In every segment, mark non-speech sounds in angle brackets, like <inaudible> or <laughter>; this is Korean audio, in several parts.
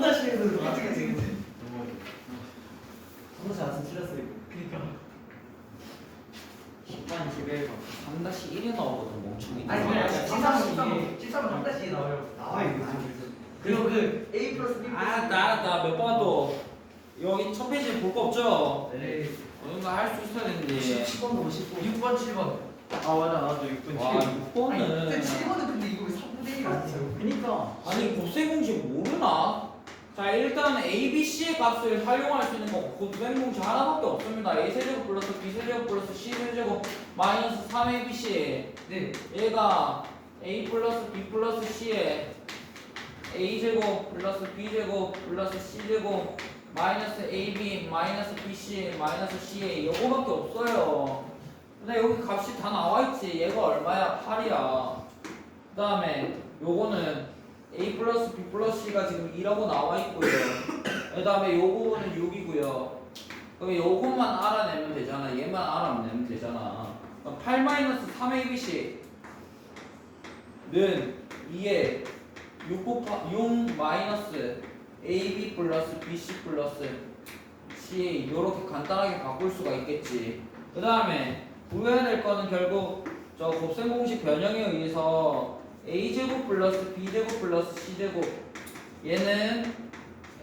3-1도 그치 그치 그치. 정말 안 틀렸어 이거 그니까. 10반 11번 3-1이 나오거든 멍청이 아니 그냥 맞아. 13 13 13한 달씩 나와요. 나와 이거 그리고 그 A 플러스 B 플러스 아나 몇 번도 여기 첫 페이지에 볼거 없죠? 네. 뭔가 할 수 있어야 되는데 10번도 10번 6번 7번. 아 맞아 나도 6분 와 아니 6번은 근데 7번은 근데 이거 왜 3분의 1이 아니에요? 그니까 아니 곱셈 공식 모르나? 자 일단 A, B, C의 값을 활용할 수 있는 거 곱셈 공식 하나밖에 없습니다 A 세제곱 플러스 B 세제곱 플러스 C 세제곱 마이너스 3ABC 네. 얘가 A 플러스 B 플러스 C에 A 제곱 플러스 B 제곱 플러스 C 제곱 마이너스 AB 마이너스 BC 마이너스 CA 요거밖에 없어요. 근데 여기 값이 다 나와 있지. 얘가 얼마야? 8이야. 그 다음에 요거는 A 플러스 B 플러스 C가 지금 2라고 나와 있고요. 그 다음에 요 부분은 6이고요. 그럼 요것만 알아내면 되잖아. 얘만 알아내면 되잖아. 8 마이너스 3ABC 는 2에 6 곱하 6 마이너스 AB 플러스 BC 플러스 CA 이렇게 간단하게 바꿀 수가 있겠지. 그 다음에 구해야 될 거는 결국 저 곱셈 공식 변형에 의해서 A 제곱 플러스 B 제곱 플러스 C 제곱. 얘는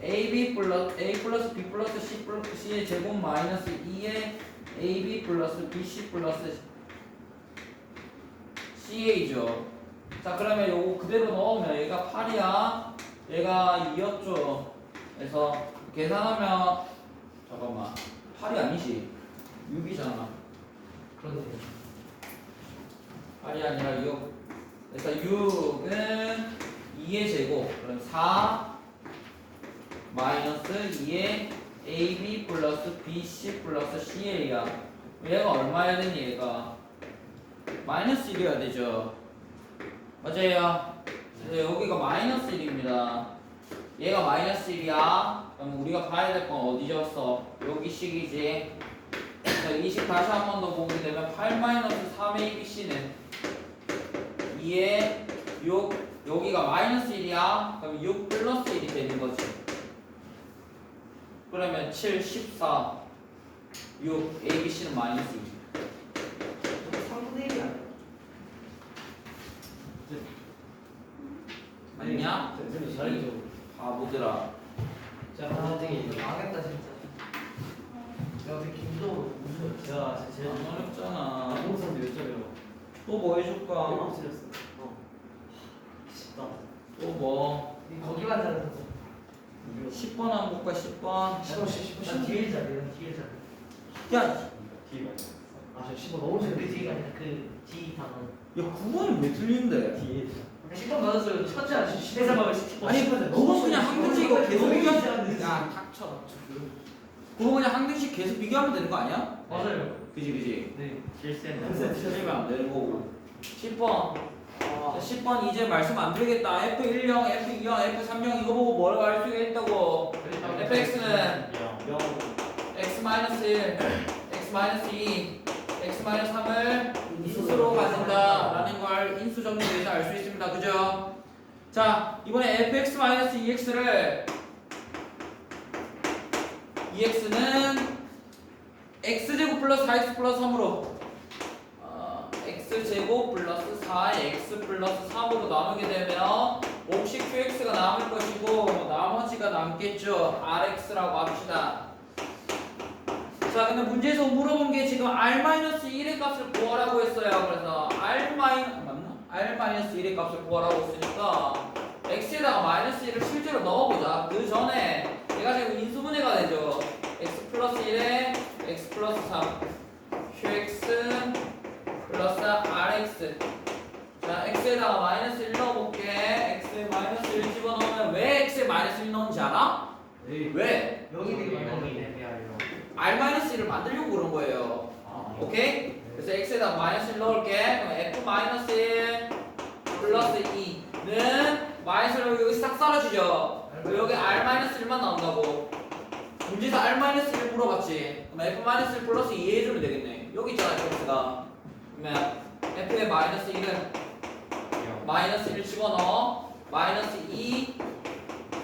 AB 플러스 A 플러스 B 플러스 C 플러스 C의 제곱 마이너스 2의 AB 플러스 BC 플러스 CA죠. 자 그러면 요거 그대로 넣으면 얘가 8이야. 얘가 2였죠. 그래서 계산하면 잠깐만 8이 아니지? 6이잖아. 그런데 8이 아니라 6 그래서 6은 2의 제곱. 그럼 4 마이너스 2의 AB 플러스 BC 플러스 CA야 얘가 얼마야 되니 얘가? 마이너스 1이어야 되죠. 맞아요. 그래서 여기가 마이너스 1입니다. 얘가 마이너스 1이야. 그럼 우리가 봐야 될 건 어디 졌어? 여기 식이지. 자, 이식 다시 한 번 더 보게 되면 8 마이너스 3의 ABC는 2에 6 여기가 마이너스 1이야. 그럼 6 플러스 1이 되는 거지. 그러면 7, 14 6 ABC는 마이너스 2 3분의 1이 아니에요. 맞냐? 선생님 잘해줘 바보들아 자 선생님 망했다 진짜. 야 어떻게 김도 무슨 제가 제일 안 어렵잖아. 공선도 몇 점이라고 또뭐 해줄까? 어 틀렸어 어 쉽다 또 뭐? 거기만 잘했어. 10번 한번 볼까 10번 10번 10번 난 뒤에 잘해. 난 뒤에 잘해. 야, 뒤에 아저 10번 너무 그 잘해 뒤가 아니라 그뒤 단어. 야 9번이 왜 틀린데? 뒤에 10번 받았어요. 첫째 아저씨 시대사 막을 시키고. 아니 그거 그냥 항등식 이거 계속 비교 비교하는 야 닥쳐 그거 그냥 항등식 계속 비교하면 되는 거 아니야? 맞아요. 그지 그지? 네. 실수했네 틀리면 안 되는 거고. 10번. 자, 10번 이제 말씀 안 드리겠다. F10, F20, F30 이거 보고 뭐라고 할 수가 있다고. fx는 영. X-1, x-2, x-3을 인수로 가진다라는 걸 인수 정리에서 알 수 있습니다. 그죠? 자, 이번에 fx-ex를 ex는 x제곱 플러스 4x 플러스 3으로 어, x제곱 플러스 4x 플러스 3으로 나누게 되면 몫이 qx가 남을 것이고 나머지가 남겠죠. rx라고 합시다. 자, 근데 문제에서 물어본 게 지금 r-1의 값을 구하라고 했어요. 그래서 r- 맞나? r-1의 값을 구하라고 했으니까 x에다가 마이너스 1을 실제로 넣어보자. 그 전에 얘가 지금 인수분해가 되죠. x 플러스 1에 x 플러스 3 qx 플러스 rx 자, x에다가 마이너스 1 넣어볼게. x에 마이너스 1 집어넣으면 왜 x에 마이너스 1 넣은지 알아? 왜? 여기 되게 많아. r-1을 만들려고 그런 거예요. 오케이? 그래서 x에다 마이너스 1 넣을게. 그럼 f 마이너스 1 플러스 2는 마이너스 1 여기 싹 사라지죠. 여기 r 마이너스 1만 나온다고. 문제에서 r 마이너스 1 물어봤지. 그럼 f 마이너스 1 플러스 2 해주면 되겠네. 여기 있잖아, x가. 그러면 f의 마이너스 1은 마이너스 1 집어넣어. 마이너스 2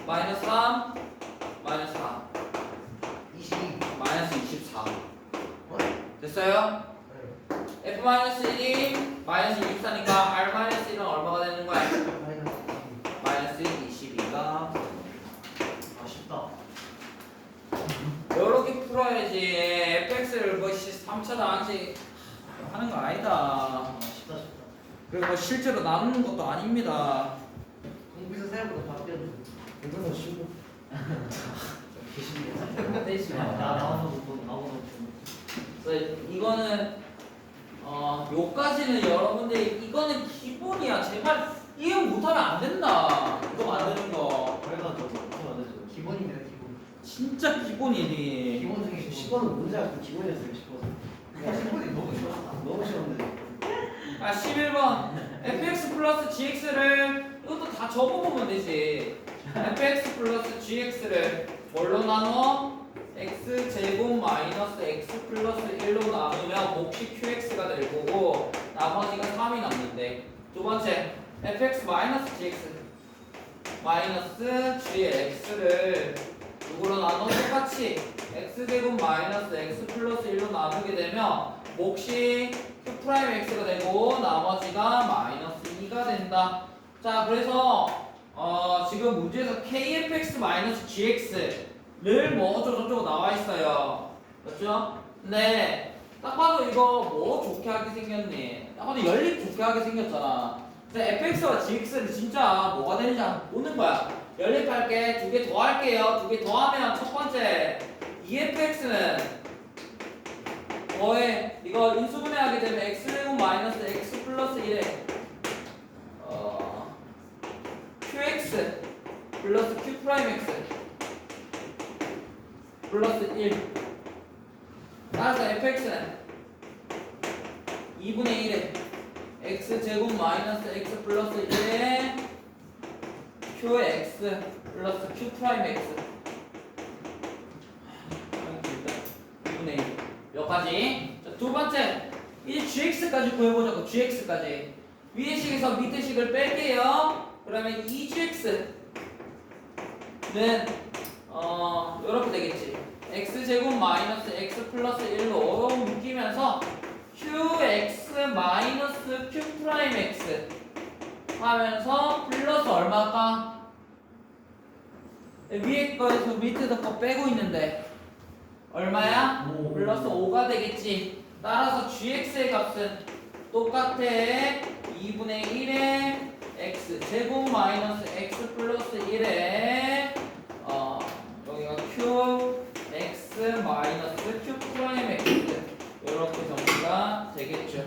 마이너스 3 마이너스 4 22 마이너스 24 어? 됐어요? 네. f 마이너스 1이 마이너스 24니까 r 마이너스 1은 얼마가 되는 거야? 마이너스 마이너스 22가 아쉽다. 이렇게 풀어야지 fx를 뭐 3차 당시 하는 거 아니다 아쉽다 싶다. 그리고 뭐 실제로 나누는 것도 아닙니다 공부에서 생각보다 바뀌었네 이거는 쉬고. 계신데. 떼지 나 나와서 못 나오는 좀. 그래서 이거는 어 요까지는 여러분들 이거는 기본이야 제발 이해 못하면 안 된다 이거 만드는 거 그래가지고 진짜 기본이니 기본 중에 기본 10번은 문제가 그 기본이었어요 10번. 야, 기본이 너무 쉬웠다 너무 쉬웠는데. 아 11번 fx 플러스 gx를 이것도 다 적어보면 되지 fx 플러스 gx를 뭘로 나눠? x 제곱 마이너스 x 플러스 1로 나누면 몫이 qx가 될 거고 나머지가 3이 남는데 두 번째 fx 마이너스 gx 마이너스 gx를 누구로 나눠? 똑같이 x 제곱 마이너스 x 플러스 1로 나누게 되면 몫이 q 프라임 x가 되고 나머지가 마이너스 2가 된다. 자 그래서 어, 지금 문제에서 kfx 마이너스 gx를 뭐 어쩌고 저쩌고 나와 있어요. 맞죠? 근데 딱 봐도 이거 뭐 좋게 하게 생겼니? 딱 봐도 연립 좋게 하게 생겼잖아. fx와 gx는 진짜 뭐가 되는지 보는 거야. 연립할게. 두 개 더 할게요. 두 개 더 하면 첫 번째 efx는 뭐에 이거 인수분해하게 되면 x 제곱 마이너스 x 플러스 1에 어 qx 플러스 q 프라임 x 플러스 1 따라서 fx는 2분의 1에 x 제곱 마이너스 x 플러스 1에 qx 플러스 q 프라임 x 2분의 1 여기까지? 자, 두 번째. 이 gx까지 구해보자고 gx까지. 위의 식에서 밑에 식을 뺄게요. 그러면 2gx는 어 이렇게 되겠지. X 제곱 마이너스 x 플러스 1로 묶이면서 qx 마이너스 q 프라임 x 하면서 플러스 얼마가 위에 거에서 밑에서 거 빼고 있는데 얼마야? 오. 플러스 5가 되겠지. 따라서 gx의 값은 똑같아. 2분의 1에 x 제곱 마이너스 x 플러스 1에 어 여기가 q x 마이너스 q 프라임 x 이렇게 정리가 되겠죠.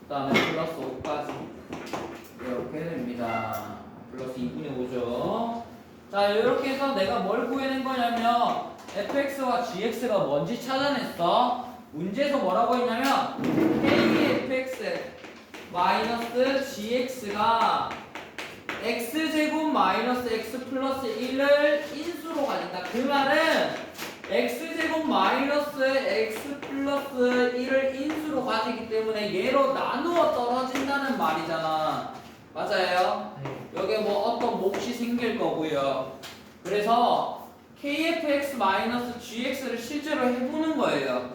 그 다음에 플러스 5까지 이렇게 됩니다. 플러스 2분의 5죠. 자 이렇게 해서 내가 뭘 구해낸 거냐면 fx와 gx가 뭔지 찾아냈어. 문제에서 뭐라고 했냐면 kfx 마이너스 gx가 x 제곱 마이너스 x 플러스 1을 인수로 가진다. 그 말은 x 제곱 마이너스 x 플러스 1을 인수로 가지기 때문에 얘로 나누어 떨어진다는 말이잖아. 맞아요? 네. 여기에 뭐 어떤 몫이 생길 거고요. 그래서 kfx 마이너스 gx를 실제로 해보는 거예요.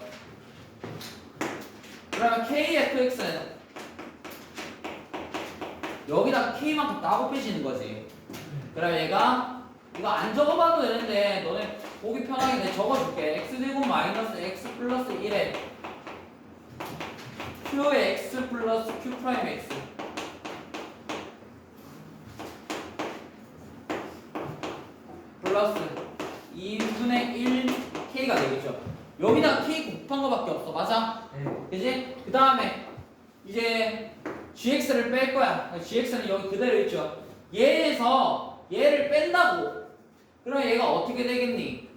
그러면 kfx는 여기다 k만큼 따고 빼지는 거지. 그럼 얘가 이거 안 적어봐도 되는데 너네 보기 편하게 내가 적어줄게. x제곱 마이너스 x 플러스 1에 qx 플러스 q 프라임 x 플러스 2분의 1 k가 되겠죠. 여기다 k 곱한 거밖에 없어. 맞아? 네. 그지? 그 다음에 이제 gx를 뺄 거야. gx는 여기 그대로 있죠. 얘에서 얘를 뺀다고. 그럼 얘가 어떻게 되겠니?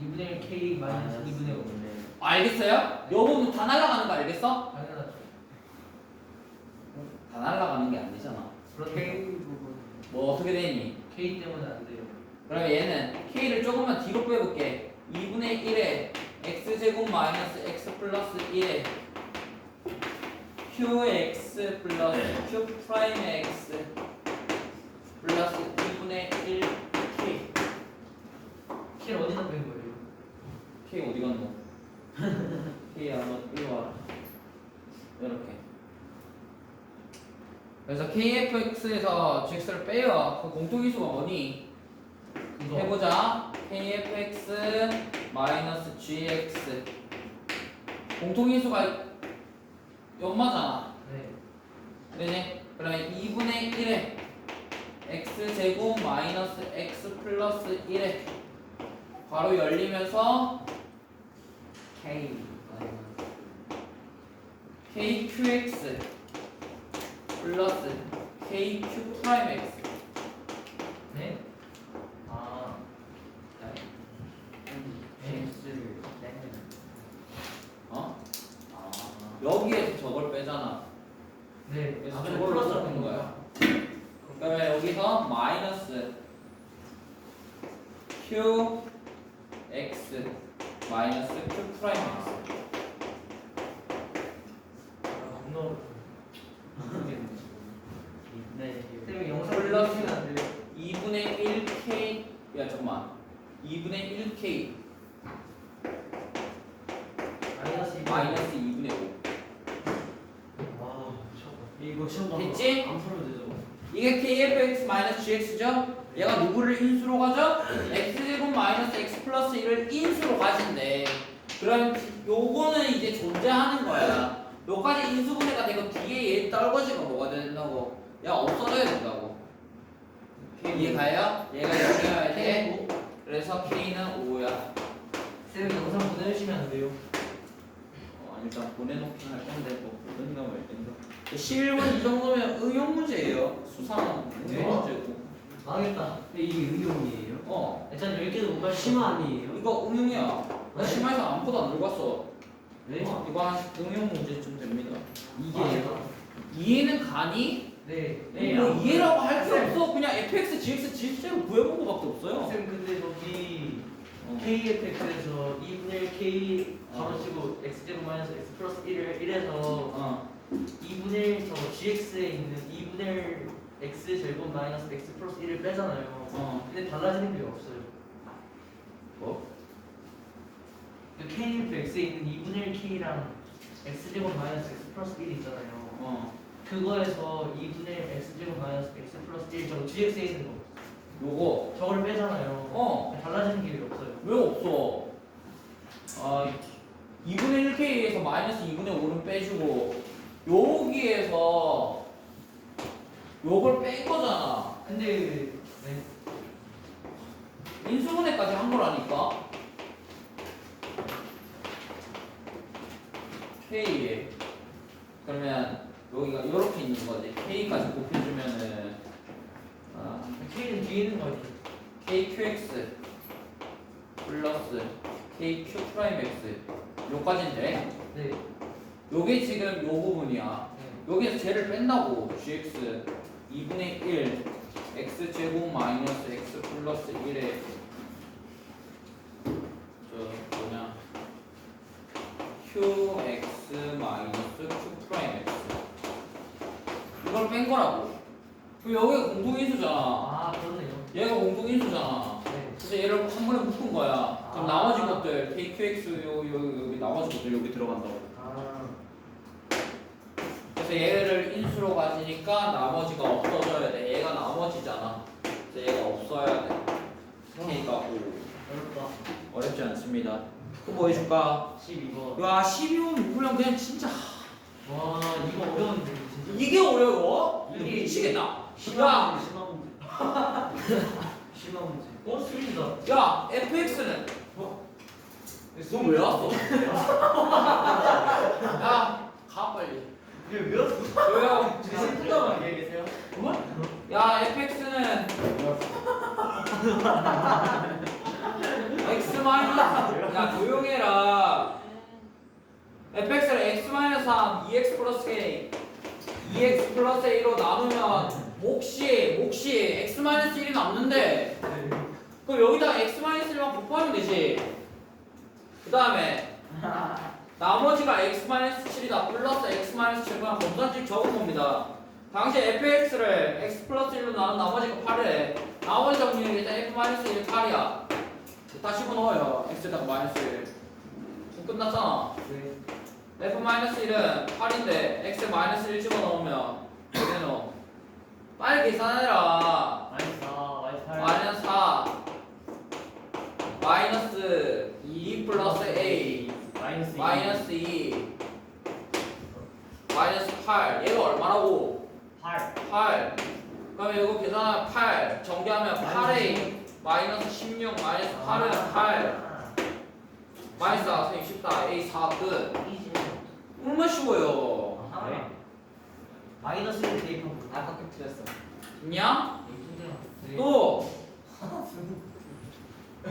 2분의 1 K 마이너스 2분의 5네 알겠어요? 요 부분 다 날아가는 거 알겠어? 당연하죠 다 날아가는 게 안 되잖아. K 부분 뭐 어떻게 되니? K 때문에 안 돼요. 그럼 얘는 K를 조금만 뒤로 빼볼게. 2분의 1에 X제곱 마이너스 X 플러스 1에 QX 플러스 네. Q 프라임 X 플러스 2분의 1 K K 어디서 뺀 거예요? K 어디 갔노? <laughs> K 아마 일로 와. 이렇게. KFX에서 GX를 빼요. 그 공통인수가 뭐니? 해보자. KFX 마이너스 GX. 공통인수가 연마잖아. 네. 되지? 그러면 2분의 1에 x제곱 마이너스 x 플러스 1에 바로 열리면서 K. kqx 플러스 kq 프라임 x 네. 아. X를 빼면. 어? 여기에서 저걸 빼잖아. 네. 그래서 아, 저걸로 플러스 섞는 하는 거야. 그러면 여기서 마이너스 q x 마이너스 q 프라임 x 아, <laughs> 네. 네. 영상 플러스. 보시면 안 돼요. 2분의 1k 야 잠깐만 2분의 1k 마이너스 이. 마이너스 2분의 5 와, 미쳤다. 이거 시험 봐. 됐지? 안 풀면 되죠. 이게 kfx 마이너스 gx죠? 얘가 누구를 인수로 가죠? x제곱 마이너스 x 플러스 1을 인수로 가진대 그럼 요거는 이제 존재하는 거야 요까지 인수분해가 되고 뒤에 얘 떨궈지면 뭐가 된다고? 얘가 없어져야 된다고 이해가요? 얘가 0이어야 돼 그래서 k는 5야 쌤이 영상 보내주시면 안 돼요. 어, 일단 보내놓긴 할 건데 뭐 보든가 말든가 실은 이 정도면 응용 문제예요 수상 네. 응용 문제고 망했다. 근데 이게 응용이에요? 어 일단 10개도 못 갈. 심화 아니에요? 이거 응용이야 나 심화에서 아무것도 안 들어갔어 네? 어, 이거 한 응용 문제쯤 됩니다 이게요? 이해는 가니? 네. 뭐 이해라고 할게 없어 그냥 fx, gx, gx로 구해본 거밖에 없어요 쌤 근데 거기 어. KFX에서 2분의 1 K 가로치고 X제곱 마이너스 X 플러스 1을 1에서 어. 2분의 1 저거 GX에 있는 2분의 1 X 제곱 마이너스 X 플러스 1을 빼잖아요. 어. 근데 달라지는 게 없어요. 뭐? 그 KFX에 있는 2분의 1 K랑 X 제곱 마이너스 X 플러스 1 있잖아요. 어. 그거에서 2분의 1 X 제곱 마이너스 X 플러스 1 저거 GX에 있는 거 요거 저걸 빼잖아요. 어. 달라지는 게왜 없어요? 왜 없어? 아 2분의 1k에서 마이너스 2분의 5는 빼주고 여기에서 요걸 뺀 거잖아 근데 네. 인수분해까지 한 거라니까 K에 그러면 여기가 이렇게 있는 거지. K까지 곱해주면은 아, K는 뒤에 있는 거 아니에요? KQX 플러스 KQ 프라임 X. 요까지인데. 네. 요게 지금 요 부분이야. 네. 여기에서 쟤를 뺀다고. GX 2분의 1 X 제곱 마이너스 X 플러스 1에 저 뭐냐? QX 마이너스 Q 프라임 X 이걸 뺀 거라고 그럼 여기가 공통인수잖아 아 그렇네요. 얘가 공통인수잖아 네. 그래서 얘를 한 번에 묶은 거야 그럼 아. 나머지 것들 KQX 요, 요, 여기 나머지 것들 여기 들어간다고 아. 그래서 얘를 인수로 가지니까 나머지가 없어져야 돼. 얘가 나머지잖아. 그래서 얘가 없어야 돼. K가 5. 어렵다. 어렵지 않습니다. 또뭐 해줄까? 12번. 야, 12번 그냥 그냥 진짜 와 이거 어려운데. 이게 어려워? 이게- 미치겠다. 야, 심화 문제, 심화 문제. <laughs> 어 스윗이다. 야, FX는 너왜 왔어? <laughs> 야, 가 빨리. 이게 왜 왔어? 조용. 지금 풀다만 안녕히 계세요. 야, FX는 <laughs> x 마이너스 야 조용해라. fx를 x 마이너스 3, 2x 플러스 k, 2x 플러스 1로 나누면 몫이 몫이 x 마이너스 1이 남는데 그럼 여기다가 x 마이너스 1만 곱하면 되지. 그 다음에 나머지가 x 마이너스 7이다 플러스 x 마이너스 7 그냥 검산식 적은 겁니다. 당시 fx를 x 플러스 1로 나눈 나머지가 8이래. 나머지 정리는 일단 f 마이너스 1이 8이야. 다 집어넣어요. x에다가 마이너스 1. 지금 끝났잖아. 네. F 마이너스 1은 8인데 x 마이너스 1 집어넣으면 여기는 빨리 계산해라. 마이너스 4 마이너스 8 마이너스 4 마이너스 2 플러스 A. 마이너스 2 마이너스 2 마이너스 8 얘가 얼마라고? 8 8 그러면 이거 계산하면 8 정리하면 8A 마이너스 16 마이너스 8은 8 마이너스 4 선생님 쉽다 A 4끝 얼마나 쉬워요 아하. 네. 마이너스 1 대입하고. 아깝게 틀렸어 있냐? 네. 또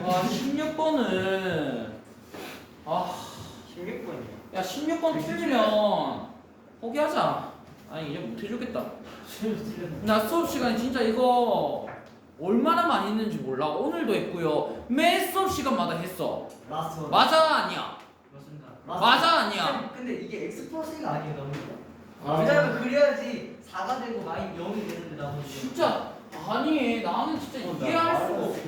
와, 16번은 아, 16번이요 야 16번 틀리면 포기하자. 아니 이제 못 해주겠다. 나 수업 시간에 진짜 이거 얼마나 많이 했는지 몰라. 오늘도 했고요. 매 수업 시간마다 했어. 라스트 원 맞아 아니야? 맞아 아니야? 쌤, 근데 이게 x 플러스 1가 아니에요 나머지. 아. 왜냐면 그래야지 4가 되고 마이 0이 되는데 나머지. 진짜 아니 나는 진짜 이해할 수가 없어.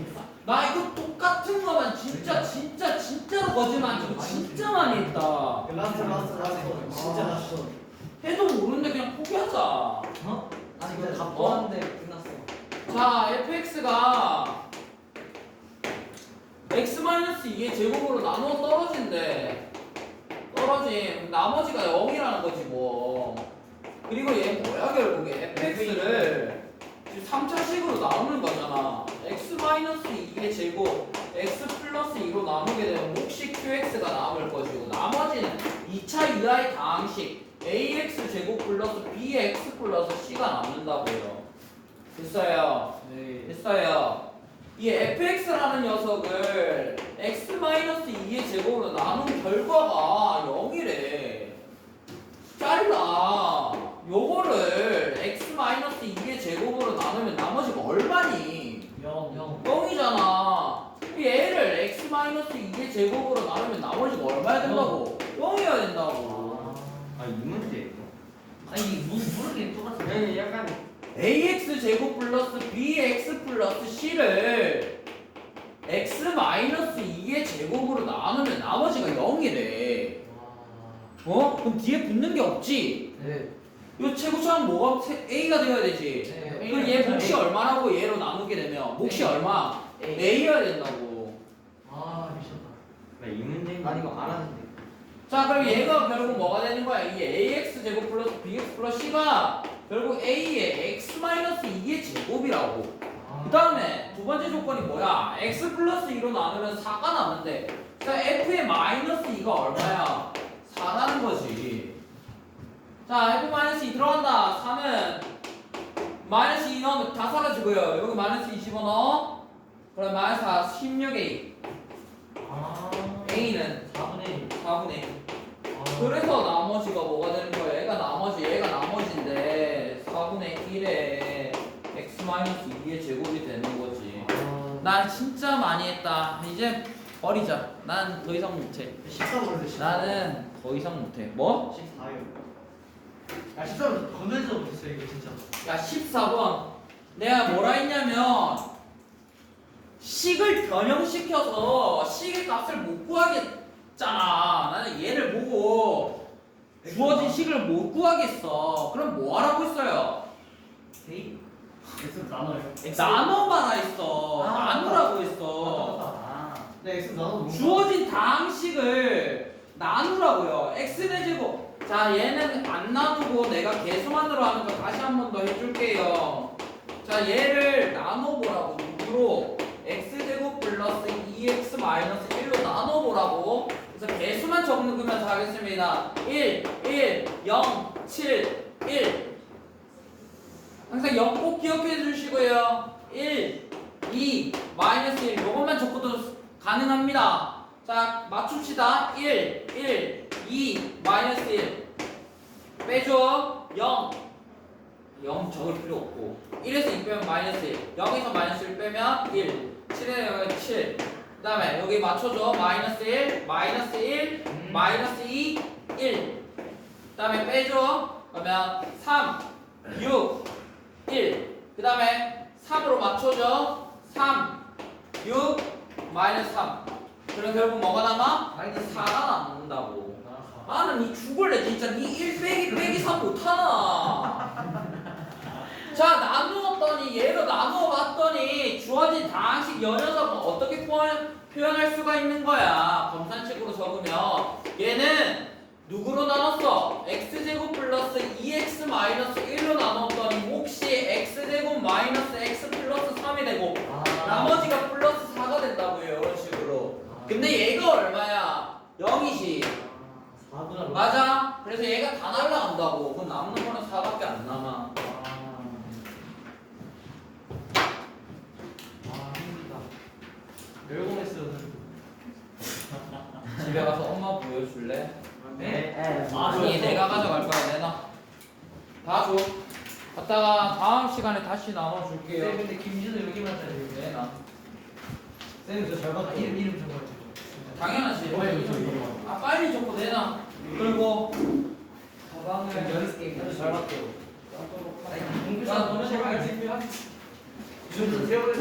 나 이거 똑같은 거만 진짜 진짜 진짜로 거짓말 안 치고 진짜 많이 했다. 라스트 라스트 라스트 진짜 라스트 원 해도 모르는데 그냥 포기하자. 어? 아니 이거 다 어? 뽑았는데 끝났어. 자, fx가 x-2의 제곱으로 나누어 떨어진대. 떨어짐. 나머지가 0이라는 거지 뭐. 그리고 얘 뭐야 결국에 fx를 3차식으로 나누는 거잖아. x-2의 제곱 x 플러스 2로 나누게 되면 몫이 qx가 남을 것이고 나머지는 2차 이하의 다항식 ax 제곱 플러스 bx 플러스 c가 남는다고요. 됐어요. 네 됐어요. 이 fx라는 녀석을 x-2의 제곱으로 나눈 결과가 0이래. 잘라. 요거를 x-2의 제곱으로 나누면 나머지가 얼마니? 0 0. 0이잖아. 얘를 x-2의 제곱으로 나누면 나머지가 얼마야 된다고? 0이어야 된다고. 아 이 문제예요 아니 이게 무 모르게 똑같아. 네 약간 ax 제곱 플러스 bx 플러스 c를 x 마이너스 2의 제곱으로 나누면 나머지가 0이래. 어? 그럼 뒤에 붙는 게 없지? 네. 이 최고차는 뭐가 세- a가 되어야 되지? 네. 그럼 얘 몫이 얼마라고 얘로 나누게 되면 몫이 A. 얼마? A. a여야 된다고. 아 미쳤다. 나이 문제 난 이거 안 하는데. 자 그럼 얘가 결국 뭐가 되는 거야? 이 ax 제곱 플러스 bx 플러스 c가 결국 a의 x 마이너스 2의 제곱이라고. 아. 그 다음에 두 번째 조건이 뭐야? x 플러스 2로 나누면 4가 남는데 자 f의 마이너스 2가 얼마야? 4라는 거지 자 f 마이너스 2 들어간다 4는 마이너스 2 넣으면 다 사라지고요 여기 마이너스 2 집어넣어 그럼 마이너스 4 16a 아. a는 4분의 1. 4분의 1 아. 그래서 나머지가 뭐가 되는 거야? 얘가 나머지, 얘가 나머지인데 4분의 1에 x 마이너스 2의 제곱이 되는 거지. 아. 난 진짜 많이 했다. 이제 버리자. 난 더 이상 못해. 14번에서 14 나는 더 이상 못해. 뭐? 14요 야 진짜 건들지도 못했어 이거 진짜. 야 14번. 내가 뭐라 했냐면 식을 변형시켜서 식의 값을 못 구하겠잖아. 나는 얘를 보고 주어진 식을 못 구하겠어. 그럼 뭐 하라고 했어요? 데이. X 나눠요 나눠봐라 했어. 아, 나누라고 했어. 아. 네 X 나눠 주어진 다항식을 나누라고요. x의 제곱. 자, 얘는 안 나누고 내가 계수만으로 하는 거 다시 한 번 더 해줄게요. 자, 얘를 나눠보라고. 누구로? x제곱 플러스 2x 마이너스 1로 나눠보라고. 그래서 개수만 적는면서 하겠습니다. 1, 1, 0, 7, 1. 항상 0꼭 기억해 주시고요. 1, 2, 마이너스 1. 요것만 적고도 가능합니다. 자, 맞춥시다. 1, 1, 2, 마이너스 1. 빼줘. 0. 0 적을 필요 없고. 1에서 2 빼면 마이너스 1. 0에서 마이너스 1 빼면 1. 7에서 0에 7. 그 다음에 여기 맞춰줘. 마이너스 1, 마이너스 1, 음. 마이너스 2, 1. 그 다음에 빼줘. 그러면 3, 6, 1. 그 다음에 3으로 맞춰줘. 3, 6, 마이너스 3. 그럼 결국 뭐가 남아? 마이너스 4가 남는다고. 아. 나는 이 죽을래 진짜 니1 빼기 빼기 3 못하나 <laughs> 자 나누었더니 얘로 나누어 봤더니 주어진 다항식 연녀석은 어떻게 표현, 표현할 수가 있는 거야 검산식으로 적으면 얘는 누구로 나눴어? x제곱 플러스 2x 마이너스 1로 나눴더니 몫이 x제곱 마이너스 x 플러스 3이 되고 아. 나머지가 플러스 4가 된다고요 이런 식으로 근데 얘가 얼마야? 0이지 4분할 맞아. 그래서 얘가 다 날라간다고. 그럼 남는 거는 4밖에 안 남아. 아 힘들다. 열공했어요 집에 가서 엄마 보여줄래? 네? 아, 아니 저- 내가 가져갈 거야 내놔. 다 줘. 갔다가 다음 시간에 다시 쌤 나눠줄게요. 근데 김진우 여기만 짜리 내놔 쌤, 저잘 아 봤다. 이름 이름 적어야지 당연하지. 줘. 아 빨리 줬고 내놔 그리고 가방을 잘 봤대요. 아니 공부 야, 너는 해봐야지. 준비하 이 정도 세월을